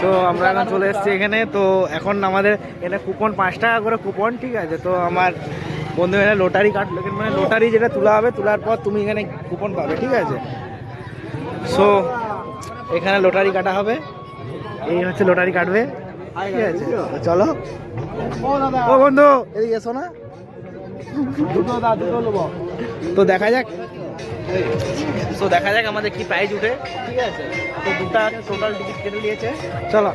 তো আমরা এখন চলে এসেছি এখানে। তো এখন আমাদের এখানে কুপন পাঁচ টাকা করে কুপন ঠিক আছে? তো আমার বন্ধু এখানে লটারি কাটলো এখানে মানে লটারি যেটা তোলা হবে তোলার পর তুমি এখানে কুপন পাবে ঠিক আছে? সো এখানে লটারি কাটা হবে। এই হচ্ছে লটারি কাটবে ঠিক আছে? চলো। ও বন্ধু! এদিকে এসো না। তো দেখা যাক। তো দেখা যাক আমাদের কি প্রাইজ উঠে। ঠিক আছে? তো দুটা টোটাল টিকিট কেটে নিয়েছে। চলো।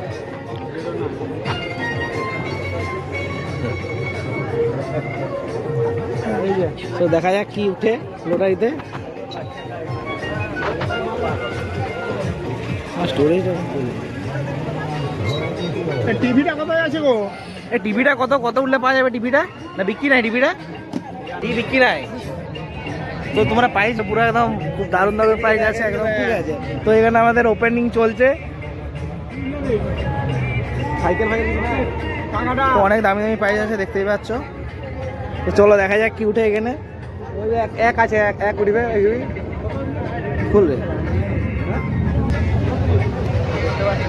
তো দেখা যাক কি উঠে লটারিতে স্টোরেজ টিভিটা কোথায় আছে গো? এই টিভিটা কত কত উঠলে পাওয়া যাবে টিভিটা? না বিক্রি নাই টিভিটা? টিভি বিক্রি নাই? তো তোমরা প্রাইস পুরো একদম খুব দারুণ দারুণ প্রাইস আছে একদম ঠিক আছে। তো এখানে আমাদের ওপেনিং চলছে। সাইকেল তো অনেক দামি দামি প্রাইস আছে দেখতেই পাচ্ছ। তো চলো দেখা যাক কি উঠে এখানে। এক- এক আছে এক এক উঠবে খুলবে।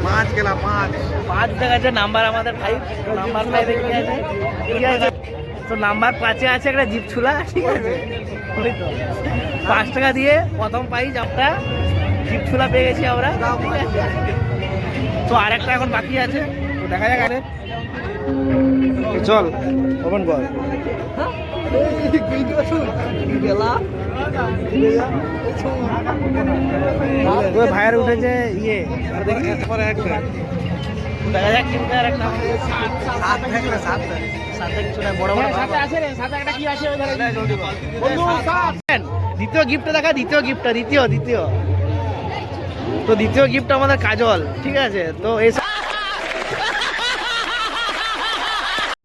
পাঁচ গেলা পাঁচ। পাঁচ দেখা যাচ্ছে নাম্বার আমাদের ফাইভ নাম্বার ফাইভে কি আছে? তো নাম্বার পাঁচে আছে একটা জিপ ছুলা ঠিক আছে? ওই তো। পাঁচ টাকা দিয়ে প্রথম প্রাইজ আমরা জিপ ছুলা পেয়ে গেছি আমরা তো আরেকটা এখন বাকি আছে তো দেখা যাক আরে চল ওপেন কর ভাইয়ের উঠেছে ইয়ে। আর দেখি একটা দেখা যাক কি উঠে একটা সাত থেকে সাত সাথে কিছু বড় বড় সাথে আছে রে সাথে একটা কি আছে ওই ধারে? বন্ধু সাত। দ্বিতীয় গিফটটা দেখা দ্বিতীয় গিফটটা দ্বিতীয় দ্বিতীয়। তো দ্বিতীয় গিফট আমাদের কাজল ঠিক আছে? তো এই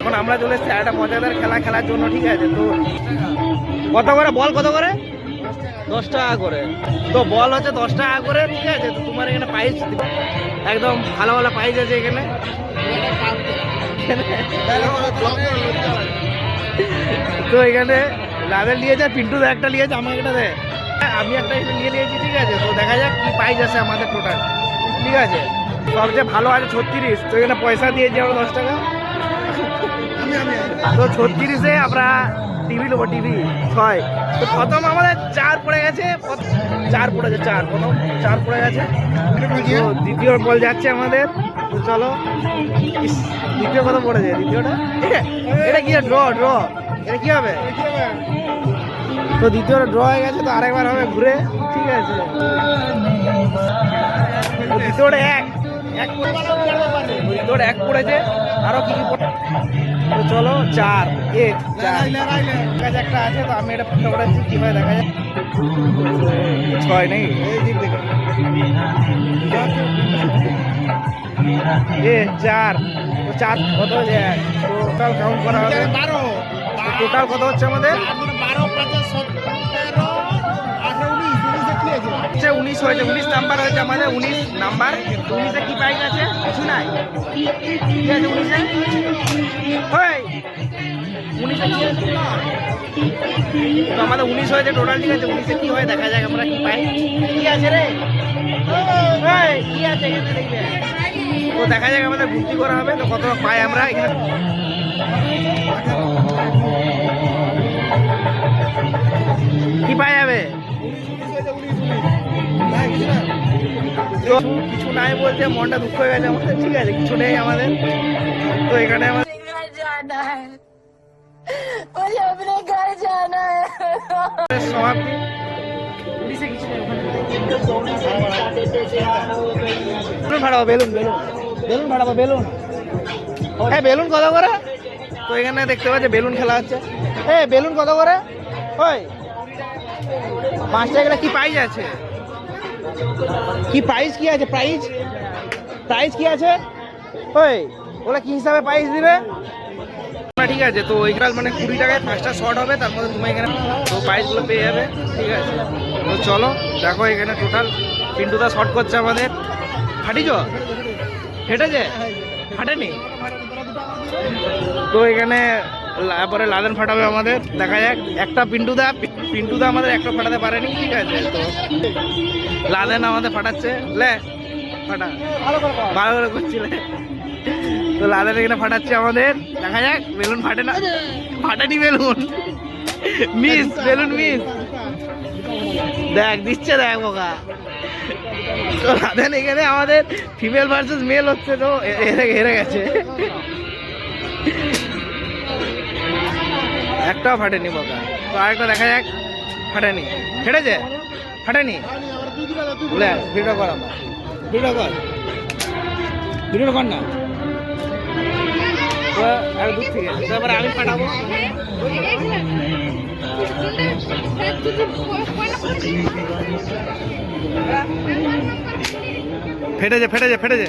এখন আমরা চলে এসেছি একটা মজাদার খেলা খেলার জন্য ঠিক আছে? তো কত করে? বল কত করে? দশ টাকা করে। তো বল হচ্ছে দশ টাকা করে, ঠিক আছে? তো তোমার এখানে প্রাইস একদম ভালো ভালো প্রাইস আছে এখানে। তো এখানে লাভের নিয়েছে, পিন্টু একটা নিয়েছে, আমাকে একটা দেয় আমি একটা নিয়ে নিয়েছি, ঠিক আছে? তো দেখা যাক কি প্রাইস আছে আমাদের টোটাল ঠিক আছে? সবচেয়ে ভালো আছে ছত্রিশ। তো এখানে পয়সা দিয়েছি আমরা দশ টাকা? তো ছত্রিশে আমরা টিভি নেব, টিভি। ছয়। তো প্রথম আমাদের চার পড়ে গেছে। চার গেছে, চার। প্রথম চার পড়ে গেছে। দ্বিতীয় বল যাচ্ছে আমাদের। চলো। দ্বিতীয় কত পড়েছে? দ্বিতীয়টা? এটা কি ড্র ড্র এটা কি হবে? তো দ্বিতীয়টা ড্র হয়ে গেছে, তো আরেকবার হবে ঘুরে। ঠিক আছে। দ্বিতীয়টা এক। এক পড়েছে। এক পড়েছে আরও কি কি তো চলো চার এক চার। কাছে একটা আছে তো আমি এটা ফুটে পড়েছি কীভাবে দেখা যায় ছয় নেই এই দিক থেকে এ চার। তো চার কত হচ্ছে টোটাল কাউন্ট করা হবে। বারো। টোটাল কত হচ্ছে আমাদের? বারো পাঁচে সতেরো হচ্ছে উনিশ হয়েছে, উনিশ নাম্বার হয়েছে আমাদের, উনিশ নাম্বার। উনিশে কি প্রাইস আছে? কিছু নাই। কি আছে, উনিশে? উনিশে কি আছে? তো আমাদের উনিশ হয়েছে টোটাল ঠিক আছে, উনিশে কি হয় দেখা যাক আমরা কি পাই। কি আছে রে? কি আছে তো দেখা যাক আমাদের ভর্তি করা হবে, তো কত পাই আমরা এখানে? কিছু কিছু নাই বলতে, মনটা দুঃখ হয়ে গেছে। আমাদের ঠিক আছে কিছু নেই আমাদের। তো এখানে আমাদের সমাপ্তি। বেলুন কত করে? তো এখানে দেখতে পাচ্ছি, বেলুন খেলা হচ্ছে। হ্যাঁ বেলুন কত করে? ওই। পাঁচ টাকা কি পাই যাচ্ছে কি প্রাইস কি আছে? প্রাইজ প্রাইস কি আছে? ওই ওরা কি হিসাবে প্রাইস দিবে? না, ঠিক আছে। তো ওইখানে মানে কুড়ি টাকায় পাঁচটা শর্ট হবে তার মধ্যে তুমি এখানে তো প্রাইসগুলো পেয়ে যাবে ঠিক আছে। তো চলো দেখো এখানে টোটাল পিন্টুদা শর্ট করছে আমাদের। ফাটিছ? ফেটেছে? ফাটেনি? তো এখানে তারপরে লাদেন ফাটাবে আমাদের। দেখা যাক একটা পিন্টুদা পিন্টুদা আমাদের একটা ফাটাতে পারেনি, ঠিক আছে? তো লাদেন আমাদের ফাটাচ্ছে, লে, ফাটা। ভালো করে করছিলে। তো লাদার এখানে ফাটাচ্ছে আমাদের। দেখা যাক, বেলুন ফাটে না। ফাটানি বেলুন। Miss balloon miss. দেখ, দিচ্ছে, দেখ, বোকা। তো লাদেন এখানে আমাদের ফিমেল ভার্সেস মেল হচ্ছে, তো হেরে হেরে গেছে। একটাও ফাটেনি, বোকা। তো আরেকটা দেখা যাক। ফাটেনি ফেটেছে? ফাটেনি ভিডিও কর আমার। ভিডিও কর। ভিডিও কর না। আর দূর থেকে। তো আমি ফাটাবো। ফেটেছে ফেটেছে ফেটেছে।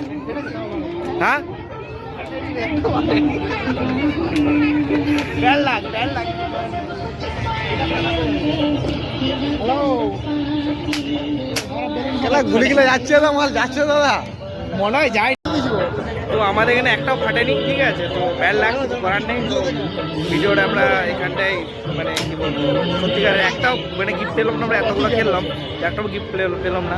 হ্যাঁ? দেড় লাখ গুলিগুলো যাচ্ছে তো মাল যাচ্ছে দাদা। মনে হয় তো আমাদের এখানে একটাও ফাটেনি ঠিক আছে? তো ব্যাড লাগ কিছু করার নেই। তো ভিডিওটা আমরা এখানটায় মানে কি বলব একটাও মানে গিফট পেলাম না আমরা এতগুলো খেললাম। একটাও গিফট পেলাম না।